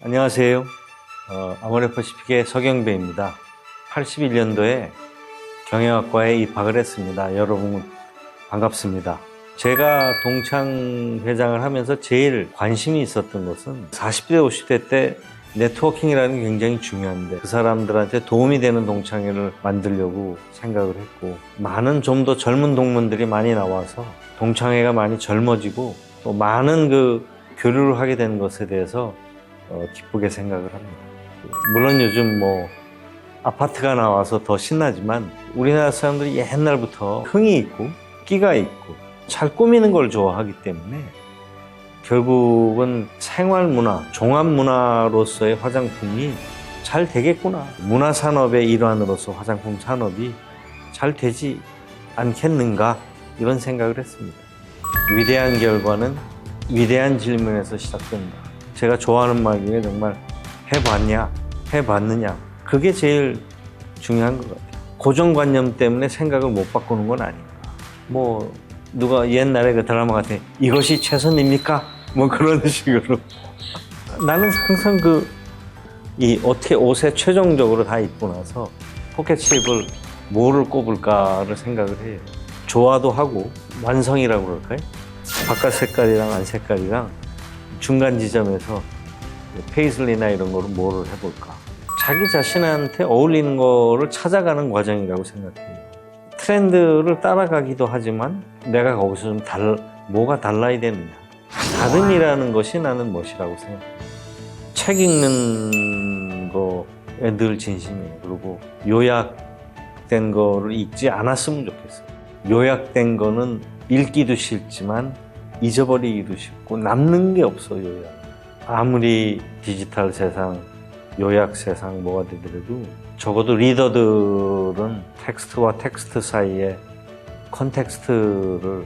안녕하세요. 어, 아모레퍼시픽의 서경배입니다. 81년도에 경영학과에 입학을 했습니다. 여러분 반갑습니다. 제가 동창 회장을 하면서 제일 관심이 있었던 것은 40대, 50대 때 네트워킹이라는 게 굉장히 중요한데 그 사람들한테 도움이 되는 동창회를 만들려고 생각을 했고 많은 좀 더 젊은 동문들이 많이 나와서 동창회가 많이 젊어지고 또 많은 그 교류를 하게 된 것에 대해서 어, 기쁘게 생각을 합니다. 물론 요즘 뭐 아파트가 나와서 더 신나지만 우리나라 사람들이 옛날부터 흥이 있고 끼가 있고 잘 꾸미는 걸 좋아하기 때문에 결국은 생활 문화, 종합 문화로서의 화장품이 잘 되겠구나. 문화 산업의 일환으로서 화장품 산업이 잘 되지 않겠는가 이런 생각을 했습니다. 위대한 결과는 위대한 질문에서 시작된다. 제가 좋아하는 말 중에 정말 해봤냐, 해봤느냐. 그게 제일 중요한 것 같아요. 고정관념 때문에 생각을 못 바꾸는 건 아닌가. 뭐, 누가 옛날에 그 드라마 같은 이것이 최선입니까? 뭐 그런 식으로. 나는 항상 그, 이 어떻게 옷에 최종적으로 다 입고 나서 포켓칩을 뭐를 꼽을까를 생각을 해요. 좋아도 하고 완성이라고 그럴까요? 바깥 색깔이랑 안 색깔이랑 중간 지점에서 페이슬리나 이런 거를 뭐를 해볼까. 자기 자신한테 어울리는 거를 찾아가는 과정이라고 생각해요. 트렌드를 따라가기도 하지만 내가 거기서 좀 달, 뭐가 달라야 되느냐. 다름이라는 것이 나는 멋이라고 생각해요. 책 읽는 거에 늘 진심이에요. 그리고 요약된 거를 읽지 않았으면 좋겠어요. 요약된 거는 읽기도 싫지만 잊어버리기도 쉽고 남는 게 없어 요약. 아무리 디지털 세상, 요약 세상 뭐가 되더라도 적어도 리더들은 텍스트와 텍스트 사이에 컨텍스트를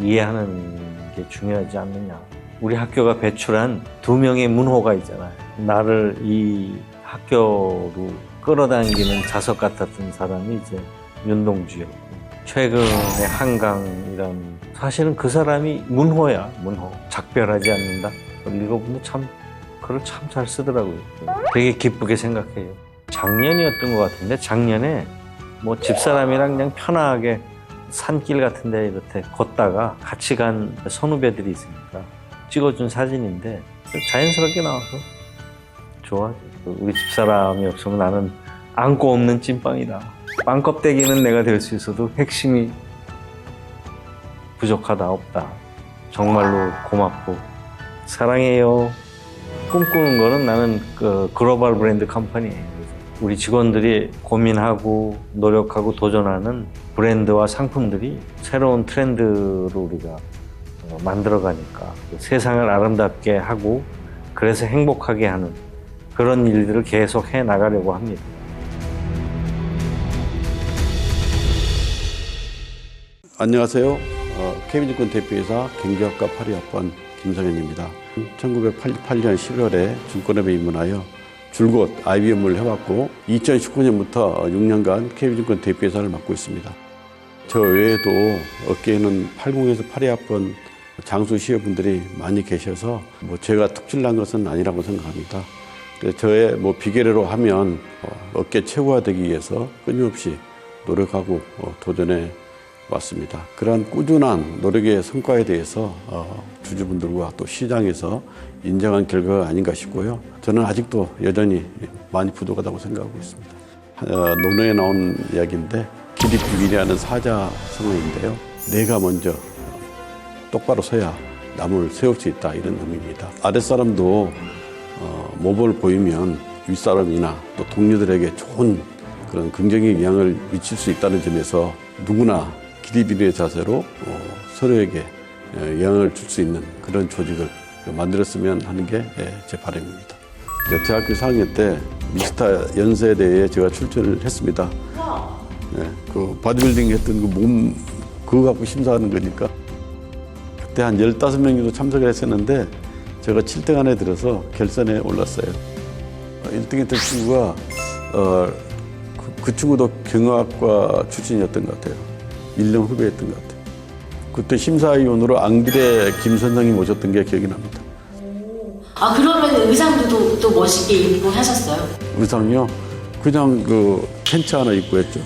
이해하는 게 중요하지 않느냐. 우리 학교가 배출한 두 명의 문호가 있잖아요. 나를 이 학교로 끌어당기는 자석 같았던 사람이 이제 윤동주였고 최근에 한강이란 사실은 그 사람이 문호야 문호. 작별하지 않는다. 그걸 읽어보면 참 글을 참 잘 쓰더라고요. 되게 기쁘게 생각해요. 작년이었던 것 같은데 작년에 뭐 집사람이랑 그냥 편하게 산길 같은 데 이렇게 걷다가 같이 간 선후배들이 있으니까 찍어준 사진인데 자연스럽게 나와서 좋아. 우리 집사람이 없으면 나는 안고 없는 찐빵이다 빵 껍데기는 내가 될 수 있어도 핵심이 부족하다 없다. 정말로 고맙고 사랑해요. 꿈꾸는 거는 나는 그 글로벌 브랜드 컴퍼니예요. 우리 직원들이 고민하고 노력하고 도전하는 브랜드와 상품들이 새로운 트렌드로 우리가 어, 만들어가니까 세상을 아름답게 하고 그래서 행복하게 하는 그런 일들을 계속 해 나가려고 합니다. 안녕하세요. 어, KB증권 대표이사 경제학과 8위학번 김성현입니다. 1988년 11월에 증권업에 입문하여 줄곧 IBM을 해왔고 2019년부터 6년간 KB증권 대표이사를 맡고 있습니다. 저 외에도 업계에는 80에서 8위학번 장수 시어분들이 많이 계셔서 뭐 제가 특출난 것은 아니라고 생각합니다. 저의 뭐 비결으로 하면 어, 업계 최고화 되기 위해서 끊임없이 노력하고 어, 도전해 왔습니다. 그러한 꾸준한 노력의 성과에 대해서 어, 주주분들과 또 시장에서 인정한 결과가 아닌가 싶고요. 저는 아직도 여전히 많이 부족하다고 생각하고 있습니다. 어, 논어에 나온 이야기인데 길이 비밀이라는 사자성어인데요. 내가 먼저 똑바로 서야 남을 세울 수 있다 이런 의미입니다. 아랫사람도 어, 모범을 보이면 윗사람이나 또 동료들에게 좋은 그런 긍정의 영향을 미칠 수 있다는 점에서 누구나 기리비리의 자세로 어, 서로에게 어, 영향을 줄 수 있는 그런 조직을 만들었으면 하는 게 제 바람입니다. 이제 대학교 4학년 때 미스터 연세대회에 제가 출전을 했습니다. 네, 그 바디빌딩 했던 그 몸 그거 갖고 심사하는 거니까 그때 한 15명 정도 참석을 했었는데 제가 7등 안에 들어서 결선에 올랐어요. 1등 했던 친구가 어, 그, 그 친구도 경영학과 출신이었던 것 같아요. 1년 후배였던 것 같아요. 그때 심사위원으로 안기대 김 선생님 오셨던 게 기억이 납니다. 아 그러면 의상도 또, 또 멋있게 입고 하셨어요? 의상이요? 그냥 그 팬츠 하나 입고 했죠.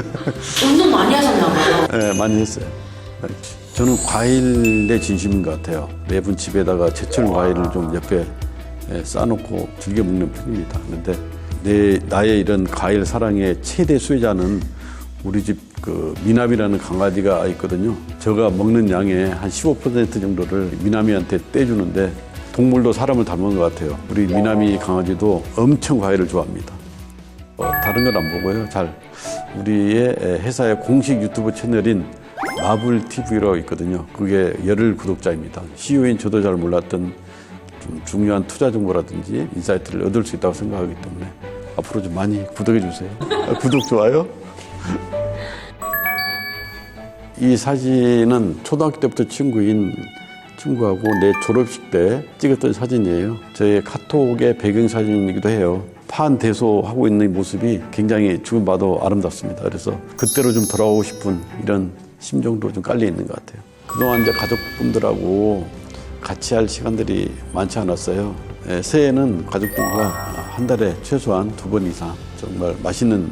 운동 많이 하셨나 봐요. 네, 많이 했어요. 저는 과일에 진심인 것 같아요. 매분 집에다가 제철 과일을 좀 옆에 예, 싸놓고 즐겨 먹는 편입니다. 그런데 내 나의 이런 과일 사랑의 최대 수혜자는 우리 집 그 미남이라는 강아지가 있거든요. 제가 먹는 양의 한 15% 정도를 미남이한테 떼주는데 동물도 사람을 닮은 것 같아요. 우리 미남이 강아지도 엄청 과일을 좋아합니다. 어, 다른 건 안 보고요. 잘 우리의 에, 회사의 공식 유튜브 채널인 마블 TV라고 있거든요. 그게 열흘 구독자입니다. CEO인 저도 잘 몰랐던 좀 중요한 투자 정보라든지 인사이트를 얻을 수 있다고 생각하기 때문에 앞으로 좀 많이 구독해 주세요. 아, 구독 좋아요. 이 사진은 초등학교 때부터 친구인 친구하고 내 졸업식 때 찍었던 사진이에요. 저의 카톡의 배경 사진이기도 해요. 판 대소하고 있는 모습이 굉장히 지금 봐도 아름답습니다. 그래서 그때로 좀 돌아오고 싶은 이런 심정도 좀 깔려 있는 것 같아요. 그동안 이제 가족분들하고 같이 할 시간들이 많지 않았어요. 예, 새해에는 가족분과 한 달에 최소한 두 번 이상 정말 맛있는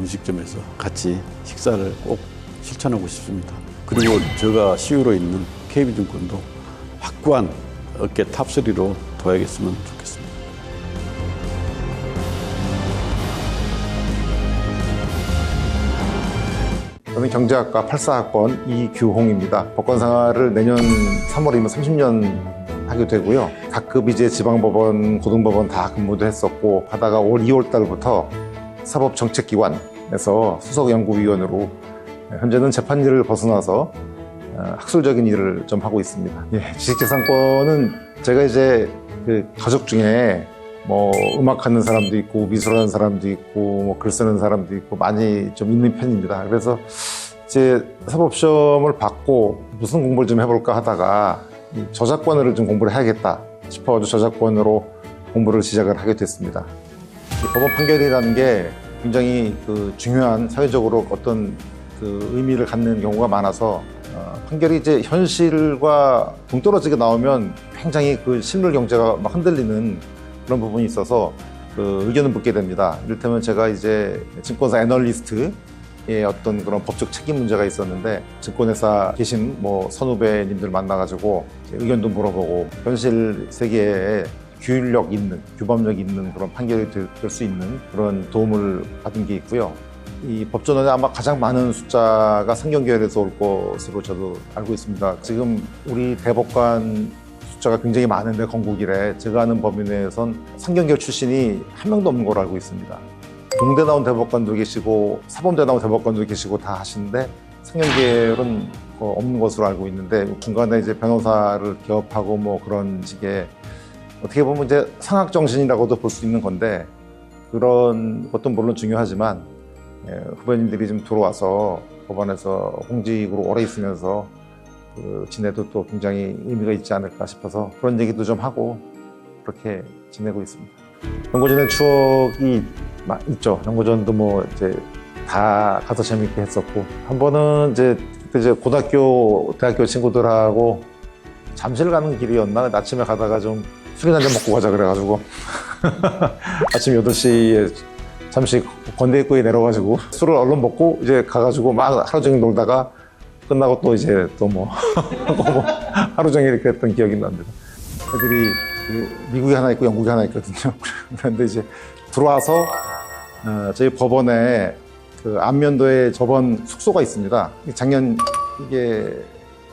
음식점에서 같이 식사를 꼭 실천하고 싶습니다. 그리고 제가 CEO로 있는 KB증권도 확고한 어깨 탑3로 둬야겠으면 좋겠습니다. 저는 경제학과 84학번 이규홍입니다. 법관생활을 내년 3월이면 30년 하게 되고요. 각급 이제 지방법원, 고등법원 다 근무도 했었고 하다가 올 2월 달부터 사법정책기관 에서 수석연구위원으로 현재는 재판 일을 벗어나서 어, 학술적인 일을 좀 하고 있습니다. 예, 지식재산권은 제가 이제 그 가족 중에 뭐 음악하는 사람도 있고 미술하는 사람도 있고 뭐 글 쓰는 사람도 있고 많이 좀 있는 편입니다. 그래서 이제 사법시험을 받고 무슨 공부를 좀 해볼까 하다가 이 저작권을 좀 공부를 해야겠다 싶어가지고 저작권으로 공부를 시작을 하게 됐습니다. 이 법원 판결이라는 게 굉장히 그 중요한 사회적으로 어떤 그 의미를 갖는 경우가 많아서 어, 판결이 이제 현실과 동떨어지게 나오면 굉장히 그 실물 경제가 막 흔들리는 그런 부분이 있어서 그 의견을 묻게 됩니다. 이를테면 제가 이제 증권사 애널리스트의 어떤 그런 법적 책임 문제가 있었는데 증권회사 계신 뭐 선후배님들 만나가지고 의견도 물어보고 현실 세계에 규율력 있는 규범력 있는 그런 판결이 될 수 있는 그런 도움을 받은 게 있고요. 이 법조원에 아마 가장 많은 숫자가 상경계열에서 올 것으로 저도 알고 있습니다. 지금 우리 대법관 숫자가 굉장히 많은데 건국이래 제가 아는 범위 내에선 상경계열 출신이 한 명도 없는 걸로 알고 있습니다. 공대 나온 대법관도 계시고 사범대 나온 대법관도 계시고 다 하시는데 상경계열은 어, 없는 것으로 알고 있는데 중간에 이제 변호사를 개업하고 뭐 그런 식의 어떻게 보면 이제 상학 정신이라고도 볼 수 있는 건데 그런 것도 물론 중요하지만 예, 후배님들이 좀 들어와서 법원에서 공직으로 오래 있으면서 그 지내도 또 굉장히 의미가 있지 않을까 싶어서 그런 얘기도 좀 하고 그렇게 지내고 있습니다. 연고전의 추억이 마- 있죠. 연고전도 뭐 이제 다 가서 재밌게 했었고 한 번은 이제 이제 고등학교 대학교 친구들하고 잠실 가는 길이었나 아침에 가다가 좀 술이나 한잔 먹고 가자 그래가지고 아침 8시에 잠시 건대 입구에 내려가지고 술을 얼른 먹고 이제 가가지고 막 하루 종일 놀다가 끝나고 또 이제 또 뭐 하루 종일 이렇게 했던 기억이 납니다. 애들이 그 미국에 하나 있고 영국에 하나 있거든요. 그런데 이제 들어와서 어, 저희 법원에 그 안면도에 법원 숙소가 있습니다. 작년 이게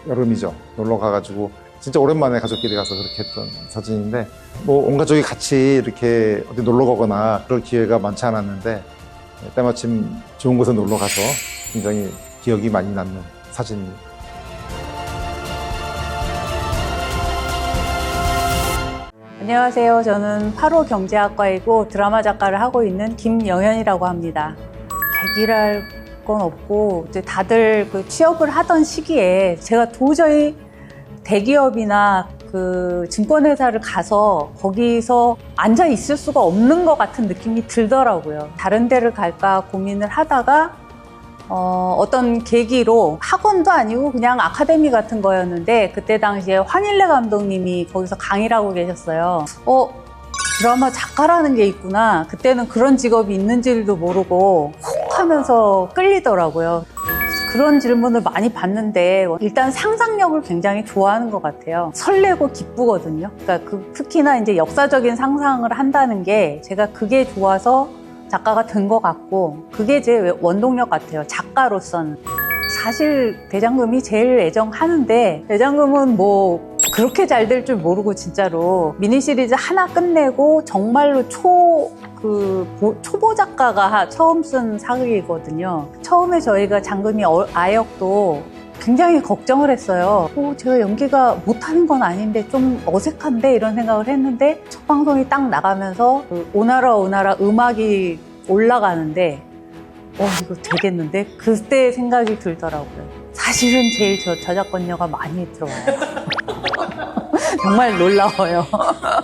여름이죠. 놀러 가가지고 진짜 오랜만에 가족끼리 가서 그렇게 했던 사진인데 뭐 온 가족이 같이 이렇게 어디 놀러 가거나 그럴 기회가 많지 않았는데 때마침 좋은 곳에 놀러 가서 굉장히 기억이 많이 남는 사진입니다. 안녕하세요. 저는 8호 경제학과이고 드라마 작가를 하고 있는 김영현이라고 합니다. 계기랄 건 없고 이제 다들 그 취업을 하던 시기에 제가 도저히 대기업이나 그 증권회사를 가서 거기서 앉아 있을 수가 없는 것 같은 느낌이 들더라고요. 다른 데를 갈까 고민을 하다가 어, 어떤 계기로 학원도 아니고 그냥 아카데미 같은 거였는데 그때 당시에 황일래 감독님이 거기서 강의를 하고 계셨어요. 어, 드라마 작가라는 게 있구나. 그때는 그런 직업이 있는지도 모르고 훅 하면서 끌리더라고요. 그런 질문을 많이 받는데 일단 상상력을 굉장히 좋아하는 것 같아요. 설레고 기쁘거든요. 그러니까 그 특히나 이제 역사적인 상상을 한다는 게 제가 그게 좋아서 작가가 된 것 같고 그게 제 원동력 같아요. 작가로서는. 사실 대장금이 제일 애정하는데 대장금은 뭐 그렇게 잘 될 줄 모르고 진짜로 미니 시리즈 하나 끝내고 정말로 초 그 초보 작가가 하- 처음 쓴 사극이거든요. 처음에 저희가 장금이 어- 아역도 굉장히 걱정을 했어요. 어, 제가 연기가 못하는 건 아닌데 좀 어색한데 이런 생각을 했는데 첫 방송이 딱 나가면서 그 오나라 오나라 음악이 올라가는데 어 이거 되겠는데 그때 생각이 들더라고요. 사실은 제일 저 저작권료가 많이 들어와요. 정말 놀라워요.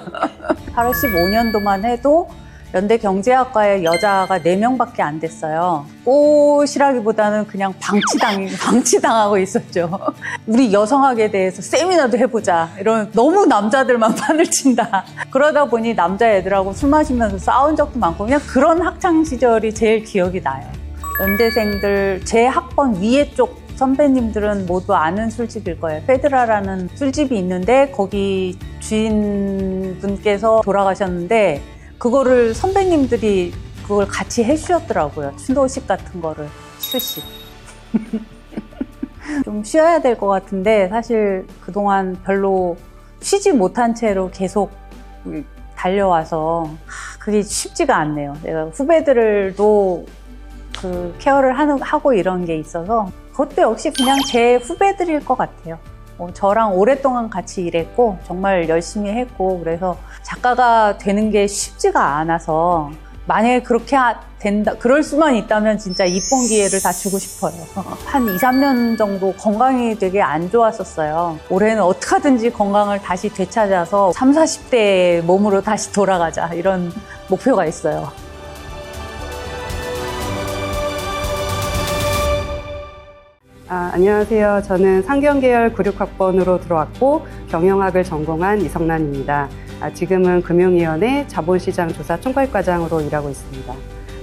85년도만 해도 연대 경제학과에 여자가 4명밖에 안 됐어요. 꽃이라기보다는 그냥 방치당, 방치당하고 있었죠. 우리 여성학에 대해서 세미나도 해보자. 이런 너무 남자들만 판을 친다. 그러다 보니 남자애들하고 술 마시면서 싸운 적도 많고 그냥 그런 학창 시절이 제일 기억이 나요. 연대생들, 제 학번 위에 쪽 선배님들은 모두 아는 술집일 거예요. 페드라라는 술집이 있는데 거기 주인분께서 돌아가셨는데 그거를 선배님들이 그걸 같이 해주셨더라고요. 추도식 같은 거를 추식. 좀 쉬어야 될 것 같은데 사실 그동안 별로 쉬지 못한 채로 계속 달려와서 하, 그게 쉽지가 않네요. 내가 후배들도 그 케어를 하는, 하고 이런 게 있어서 그것도 역시 그냥 제 후배들일 것 같아요. 어, 저랑 오랫동안 같이 일했고 정말 열심히 했고 그래서 작가가 되는 게 쉽지가 않아서 만약에 그렇게 하- 된다 그럴 수만 있다면 진짜 이쁜 기회를 다 주고 싶어요. 한 2, 3년 정도 건강이 되게 안 좋았었어요. 올해는 어떻게 하든지 건강을 다시 되찾아서 3, 40대 몸으로 다시 돌아가자 이런 목표가 있어요. 아, 안녕하세요. 저는 상경계열 96학번으로 들어왔고 경영학을 전공한 이성란입니다. 아, 지금은 금융위원회 자본시장 조사 총괄과장으로 일하고 있습니다.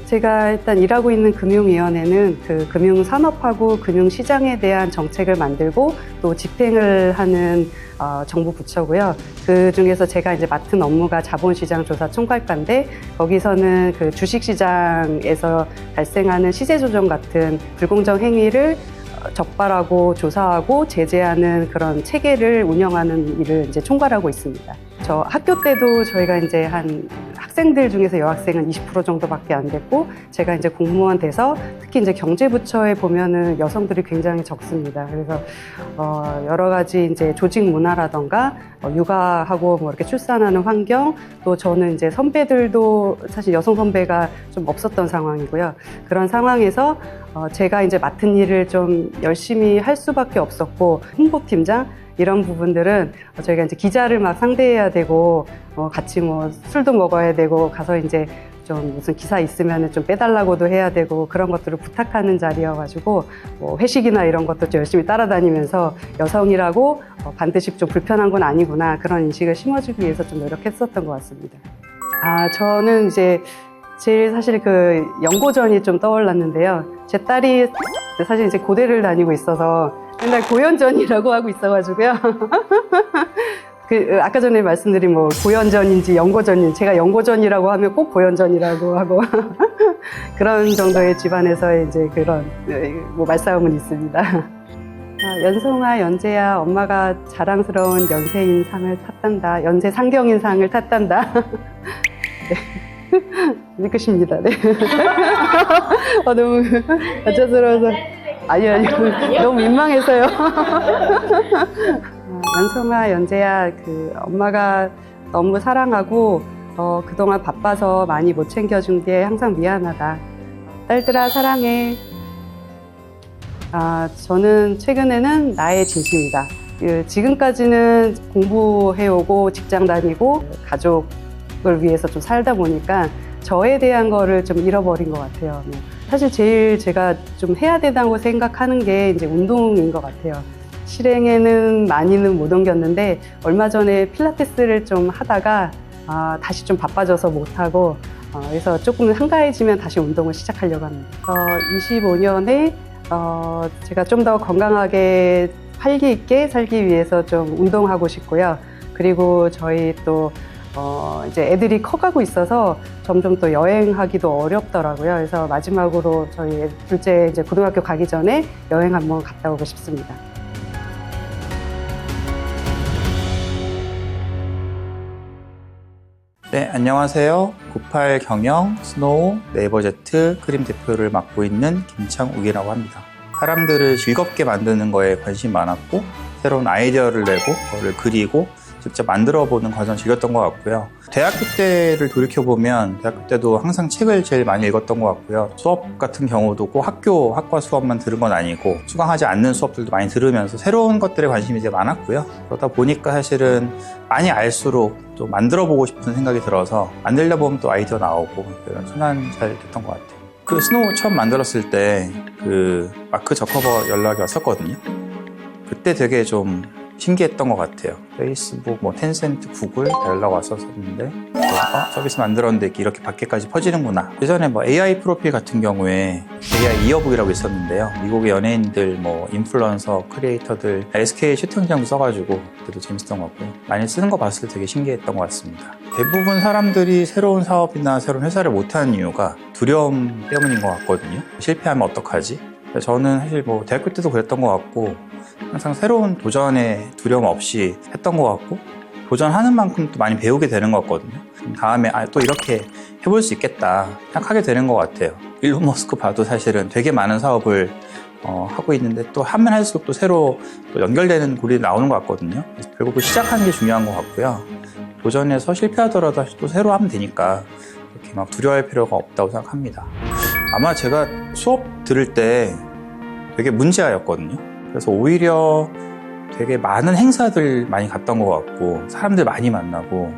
제가 일단 일하고 있는 금융위원회는 그 금융산업하고 금융시장에 대한 정책을 만들고 또 집행을 하는 어, 정부 부처고요. 그 중에서 제가 이제 맡은 업무가 자본시장 조사 총괄과인데 거기서는 그 주식시장에서 발생하는 시세 조정 같은 불공정 행위를 적발하고 조사하고 제재하는 그런 체계를 운영하는 일을 이제 총괄하고 있습니다. 저 학교 때도 저희가 이제 한 학생들 중에서 여학생은 20% 정도밖에 안 됐고 제가 이제 공무원 돼서 특히 이제 경제부처에 보면은 여성들이 굉장히 적습니다. 그래서 어 여러 가지 이제 조직 문화라던가 어 육아하고 뭐 이렇게 출산하는 환경 또 저는 이제 선배들도 사실 여성 선배가 좀 없었던 상황이고요. 그런 상황에서 어, 제가 이제 맡은 일을 좀 열심히 할 수밖에 없었고 홍보팀장 이런 부분들은 어, 저희가 이제 기자를 막 상대해야 되고 어, 같이 뭐 술도 먹어야 되고 가서 이제 좀 무슨 기사 있으면 좀 빼달라고도 해야 되고 그런 것들을 부탁하는 자리여가지고 뭐 회식이나 이런 것도 좀 열심히 따라다니면서 여성이라고 어, 반드시 좀 불편한 건 아니구나 그런 인식을 심어주기 위해서 좀 노력했었던 것 같습니다. 아 저는 이제 제일 사실 그 연고전이 좀 떠올랐는데요. 제 딸이 사실 이제 고대를 다니고 있어서 맨날 고연전이라고 하고 있어가지고요. 그 아까 전에 말씀드린 뭐 고연전인지 연고전인지 제가 연고전이라고 하면 꼭 고연전이라고 하고 그런 정도의 집안에서 이제 그런 뭐 말싸움은 있습니다. 아, 연송아, 연재야, 엄마가 자랑스러운 연세인 상을 탔단다. 연세 상경인 상을 탔단다. 네. 끝입니다. 네. 어, 너무 여자스러워서. 아니요, 아니요. 너무 민망해서요. 아, 연송아, 연재야, 그 엄마가 너무 사랑하고 어, 그동안 바빠서 많이 못 챙겨준 게 항상 미안하다. 딸들아, 사랑해. 아, 저는 최근에는 나의 진심이다. 그 지금까지는 공부해오고 직장 다니고 가족을 위해서 좀 살다 보니까 저에 대한 거를 좀 잃어버린 것 같아요. 뭐 사실 제일 제가 좀 해야 된다고 생각하는 게 이제 운동인 것 같아요. 실행에는 많이는 못 옮겼는데 얼마 전에 필라테스를 좀 하다가 아, 다시 좀 바빠져서 못하고 어, 그래서 조금 한가해지면 다시 운동을 시작하려고 합니다. 어, 25년에 어, 제가 좀 더 건강하게 활기 있게 살기 위해서 좀 운동하고 싶고요. 그리고 저희 또 어, 이제 애들이 커가고 있어서 점점 또 여행하기도 어렵더라고요. 그래서 마지막으로 저희 둘째 이제 고등학교 가기 전에 여행 한번 갔다 오고 싶습니다. 네, 안녕하세요. 98 경영 스노우 네이버제트 크림 대표를 맡고 있는 김창욱이라고 합니다. 사람들을 즐겁게 만드는 거에 관심이 많았고 새로운 아이디어를 내고 그거를 그리고 직접 만들어 보는 과정 을 즐겼던 것 같고요. 대학교 때를 돌이켜 보면 대학교 때도 항상 책을 제일 많이 읽었던 것 같고요. 수업 같은 경우도 꼭 학교 학과 수업만 들은 건 아니고 수강하지 않는 수업들도 많이 들으면서 새로운 것들에 관심이 이제 많았고요. 그러다 보니까 사실은 많이 알수록 또 만들어 보고 싶은 생각이 들어서 만들다 보면 또 아이디어 나오고 그런 순환 잘 됐던 것 같아요. 그 스노우 처음 만들었을 때 그 마크 저커버 연락이 왔었거든요. 그때 되게 좀 신기했던 것 같아요. 페이스북, 뭐 텐센트, 구글 다 연락 왔었는데 어, 서비스 만들었는데 이렇게 밖에까지 퍼지는구나. 예전에 뭐 AI 프로필 같은 경우에 AI 이어북이라고 있었는데요. 미국의 연예인들, 뭐 인플루언서, 크리에이터들 SK 슈팅장도 써가지고 그때도 재밌었던 것 같고요. 많이 쓰는 거 봤을 때 되게 신기했던 것 같습니다. 대부분 사람들이 새로운 사업이나 새로운 회사를 못하는 이유가 두려움 때문인 것 같거든요. 실패하면 어떡하지? 저는 사실 뭐 대학교 때도 그랬던 것 같고 항상 새로운 도전에 두려움 없이 했던 것 같고 도전하는 만큼 또 많이 배우게 되는 것 같거든요. 다음에 아, 또 이렇게 해볼 수 있겠다 생각하게 되는 것 같아요. 일론 머스크 봐도 사실은 되게 많은 사업을 어, 하고 있는데 또 하면 할수록 또 새로 또 연결되는 고리 나오는 것 같거든요. 결국 그 시작하는 게 중요한 것 같고요. 도전해서 실패하더라도 또 새로 하면 되니까 그렇게 막 두려워할 필요가 없다고 생각합니다. 아마 제가 수업 들을 때 되게 문제아였거든요. 그래서 오히려 되게 많은 행사들 많이 갔던 것 같고 사람들 많이 만나고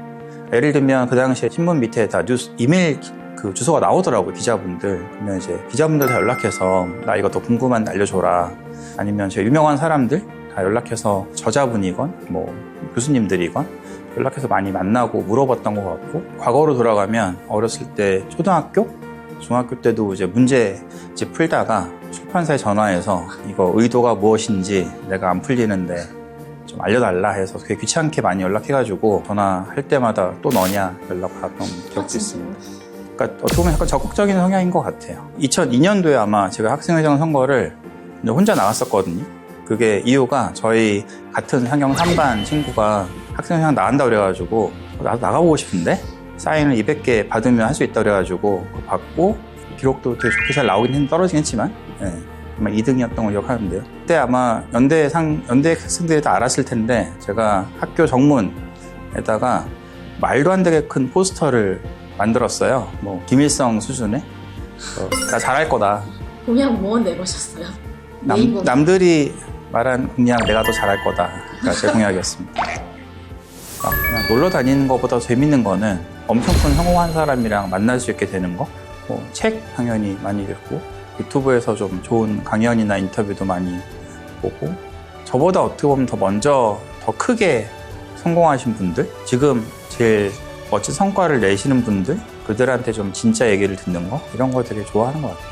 예를 들면 그 당시에 신문 밑에 다 뉴스 이메일 기- 그 주소가 나오더라고요 기자분들. 그러면 이제 기자분들 다 연락해서 나 이거 더 궁금한데 알려줘라. 아니면 제 유명한 사람들 다 연락해서 저자분이건 뭐 교수님들이건 연락해서 많이 만나고 물어봤던 것 같고 과거로 돌아가면 어렸을 때 초등학교 중학교 때도 이제 문제 이제 풀다가 출판사에 전화해서 이거 의도가 무엇인지 내가 안 풀리는데 좀 알려달라 해서 되게 귀찮게 많이 연락해가지고 전화할 때마다 또 너냐 연락 받던 기억도 있습니다. 그러니까 어떻게 보면 약간 적극적인 성향인 것 같아요. 2002년도에 아마 제가 학생회장 선거를 혼자 나갔었거든요. 그게 이유가 저희 같은 상경 3반 친구가 학생회장 나간다 그래가지고 나도 나가보고 싶은데 사인을 200개 받으면 할 수 있다 그래가지고 받고 기록도 되게 좋게 잘 나오긴 했- 떨어지긴 했지만 예, 아마 2등이었던 걸 기억하는데요. 그때 아마 연대 상 연대 학생들이 다 알았을 텐데 제가 학교 정문에다가 말도 안 되게 큰 포스터를 만들었어요. 뭐 김일성 수준의 어, 나 잘할 거다. 공약 뭐 내보셨어요? 남. 남들이 말한 공약 내가 더 잘할 거다가 제 공약이었습니다. 놀러 다니는 것보다 재밌는 거는 엄청 큰 성공한 사람이랑 만날 수 있게 되는 거. 뭐 책 당연히 많이 읽고 유튜브에서 좀 좋은 강연이나 인터뷰도 많이 보고 저보다 어떻게 보면 더 먼저 더 크게 성공하신 분들 지금 제일 멋진 성과를 내시는 분들 그들한테 좀 진짜 얘기를 듣는 거 이런 거 되게 좋아하는 것 같아요.